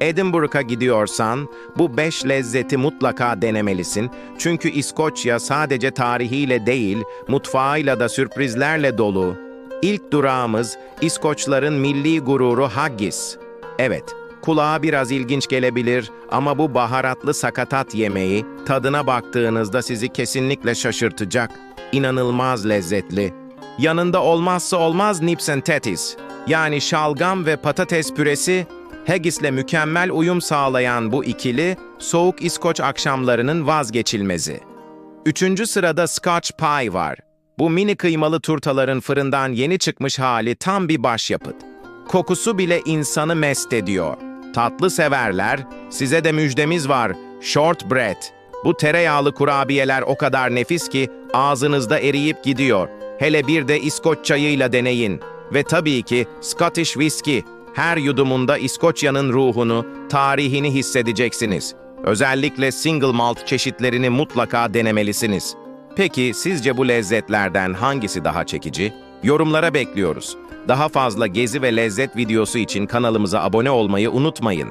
Edinburgh'a gidiyorsan bu beş lezzeti mutlaka denemelisin. Çünkü İskoçya sadece tarihiyle değil, mutfağıyla da sürprizlerle dolu. İlk durağımız İskoçların milli gururu haggis. Evet, kulağa biraz ilginç gelebilir ama bu baharatlı sakatat yemeği tadına baktığınızda sizi kesinlikle şaşırtacak. İnanılmaz lezzetli. Yanında olmazsa olmaz nips and tatties. Yani şalgam ve patates püresi Haggis'le mükemmel uyum sağlayan bu ikili, soğuk İskoç akşamlarının vazgeçilmezi. Üçüncü sırada Scotch Pie var. Bu mini kıymalı turtaların fırından yeni çıkmış hali tam bir başyapıt. Kokusu bile insanı mest ediyor. Tatlı severler, size de müjdemiz var. Shortbread. Bu tereyağlı kurabiyeler o kadar nefis ki ağzınızda eriyip gidiyor. Hele bir de İskoç çayıyla deneyin. Ve tabii ki Scottish Whiskey. Her yudumunda İskoçya'nın ruhunu, tarihini hissedeceksiniz. Özellikle single malt çeşitlerini mutlaka denemelisiniz. Peki sizce bu lezzetlerden hangisi daha çekici? Yorumlara bekliyoruz. Daha fazla gezi ve lezzet videosu için kanalımıza abone olmayı unutmayın.